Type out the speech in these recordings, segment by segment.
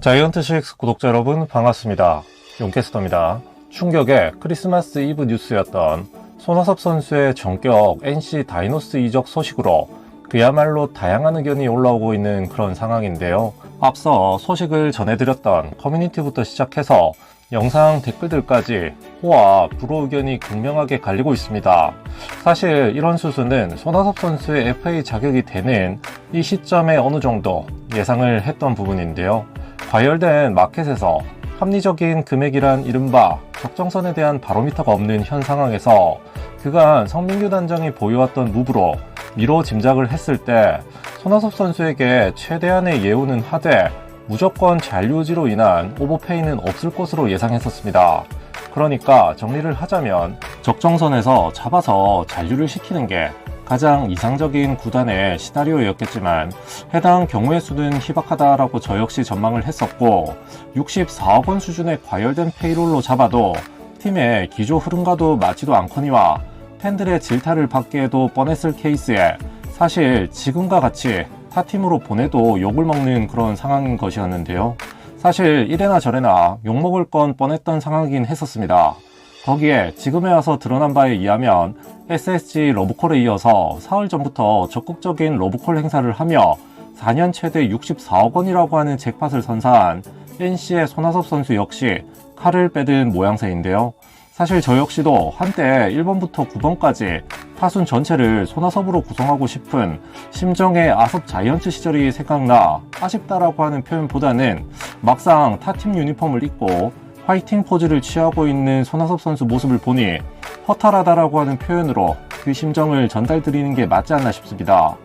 자이언트식스 구독자 여러분 반갑습니다. 용캐스터입니다. 충격의 크리스마스 이브 뉴스였던 손아섭 선수의 전격 NC 다이노스 이적 소식으로 그야말로 다양한 의견이 올라오고 있는 그런 상황인데요. 앞서 소식을 전해드렸던 커뮤니티부터 시작해서 영상 댓글들까지 호와 불호 의견이 극명하게 갈리고 있습니다. 사실 이런 수수는 손아섭 선수의 FA 자격이 되는 이 시점에 어느 정도 예상을 했던 부분인데요. 과열된 마켓에서 합리적인 금액이란 이른바 적정선에 대한 바로미터가 없는 현 상황에서 그간 성민규 단장이 보여왔던 무브로 미로 짐작을 했을 때 손아섭 선수에게 최대한의 예우는 하되 무조건 잔류지로 인한 오버페이는 없을 것으로 예상했었습니다. 그러니까 정리를 하자면 적정선에서 잡아서 잔류를 시키는 게 가장 이상적인 구단의 시나리오였겠지만 해당 경우의 수는 희박하다라고 저 역시 전망을 했었고 64억 원 수준의 과열된 페이롤로 잡아도 팀의 기조 흐름과도 맞지도 않거니와 팬들의 질타를 받기에도 뻔했을 케이스에 사실 지금과 같이 타 팀으로 보내도 욕을 먹는 그런 상황인 것이었는데요. 사실 이래나 저래나 욕먹을 건 뻔했던 상황이긴 했었습니다. 거기에 지금에 와서 드러난 바에 의하면 SSG 러브콜에 이어서 사흘 전부터 적극적인 러브콜 행사를 하며 4년 최대 64억 원이라고 하는 잭팟을 선사한 NC의 손아섭 선수 역시 칼을 빼든 모양새인데요. 사실 저 역시도 한때 1번부터 9번까지 타순 전체를 손아섭으로 구성하고 싶은 심정의 아섭 자이언츠 시절이 생각나 아쉽다라고 하는 표현보다는 막상 타팀 유니폼을 입고 화이팅 포즈를 취하고 있는 손아섭 선수 모습을 보니 허탈하다라고 하는 표현으로 그 심정을 전달드리는 게 맞지 않나 싶습니다.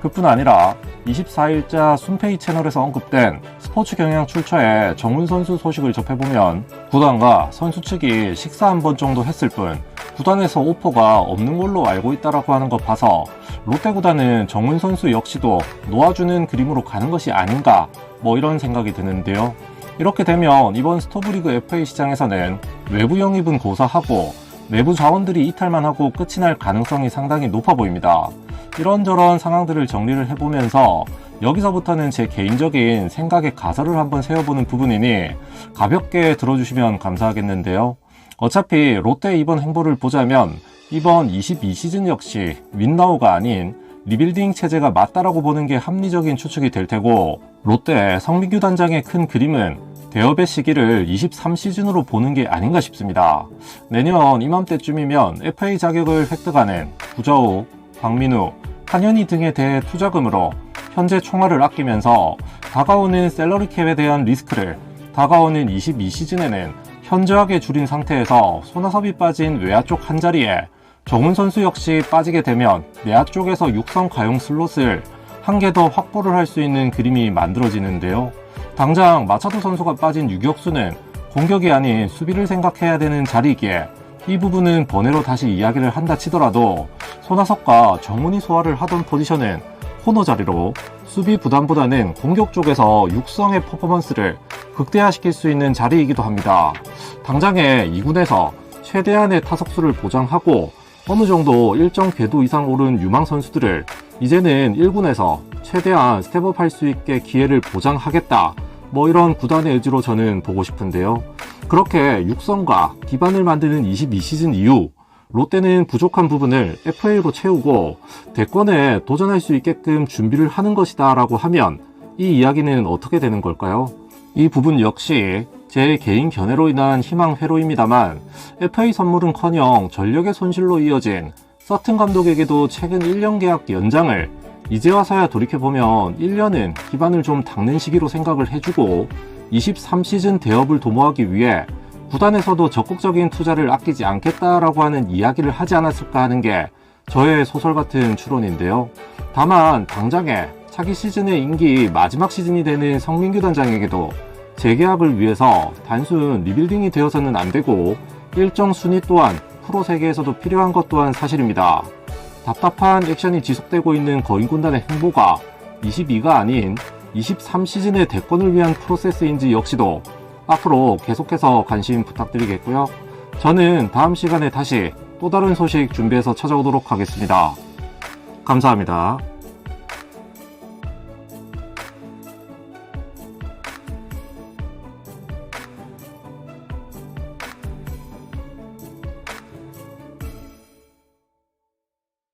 그뿐 아니라 24일자 순페이 채널에서 언급된 스포츠 경향 출처에 정훈 선수 소식을 접해보면 구단과 선수 측이 식사 한 번 정도 했을 뿐 구단에서 오퍼가 없는 걸로 알고 있다라고 하는 것 봐서 롯데 구단은 정훈 선수 역시도 놓아주는 그림으로 가는 것이 아닌가 뭐 이런 생각이 드는데요. 이렇게 되면 이번 스토브리그 FA 시장에서는 외부 영입은 고사하고 내부 자원들이 이탈만 하고 끝이 날 가능성이 상당히 높아 보입니다. 이런저런 상황들을 정리를 해보면서 여기서부터는 제 개인적인 생각의 가설을 한번 세워보는 부분이니 가볍게 들어주시면 감사하겠는데요. 어차피 롯데 이번 행보를 보자면 이번 22시즌 역시 윈나우가 아닌 리빌딩 체제가 맞다라고 보는 게 합리적인 추측이 될 테고 롯데 성민규 단장의 큰 그림은 대업의 시기를 23시즌으로 보는 게 아닌가 싶습니다. 내년 이맘때쯤이면 FA 자격을 획득하는 구자욱, 박민우, 한현희 등에 대해 투자금으로 현재 총알을 아끼면서 다가오는 셀러리 캡에 대한 리스크를 다가오는 22시즌에는 현저하게 줄인 상태에서 손아섭이 빠진 외야 쪽 한 자리에 정훈 선수 역시 빠지게 되면 내야 쪽에서 육성 가용 슬롯을 한 개 더 확보를 할 수 있는 그림이 만들어지는데요. 당장 마차도 선수가 빠진 유격수는 공격이 아닌 수비를 생각해야 되는 자리이기에 이 부분은 번외로 다시 이야기를 한다 치더라도 손아섭과 정훈이 소화를 하던 포지션은 코너 자리로 수비 부담보다는 공격 쪽에서 육성의 퍼포먼스를 극대화시킬 수 있는 자리이기도 합니다. 당장에 2군에서 최대한의 타석수를 보장하고 어느 정도 일정 궤도 이상 오른 유망 선수들을 이제는 1군에서 최대한 스텝업 할 수 있게 기회를 보장하겠다. 뭐 이런 구단의 의지로 저는 보고 싶은데요. 그렇게 육성과 기반을 만드는 22시즌 이후 롯데는 부족한 부분을 FA로 채우고 대권에 도전할 수 있게끔 준비를 하는 것이다 라고 하면 이 이야기는 어떻게 되는 걸까요? 이 부분 역시 제 개인 견해로 인한 희망 회로입니다만 FA 선물은 커녕 전력의 손실로 이어진 서튼 감독에게도 최근 1년 계약 연장을 이제 와서야 돌이켜보면 1년은 기반을 좀 닦는 시기로 생각을 해주고 23시즌 대업을 도모하기 위해 구단에서도 적극적인 투자를 아끼지 않겠다라고 하는 이야기를 하지 않았을까 하는 게 저의 소설 같은 추론인데요. 다만 당장에 차기 시즌의 임기 마지막 시즌이 되는 성민규 단장에게도 재계약을 위해서 단순 리빌딩이 되어서는 안 되고 일정 순위 또한 프로 세계에서도 필요한 것 또한 사실입니다. 답답한 액션이 지속되고 있는 거인군단의 행보가 22가 아닌 23시즌의 대권을 위한 프로세스인지 역시도 앞으로 계속해서 관심 부탁드리겠고요. 저는 다음 시간에 다시 또 다른 소식 준비해서 찾아오도록 하겠습니다. 감사합니다.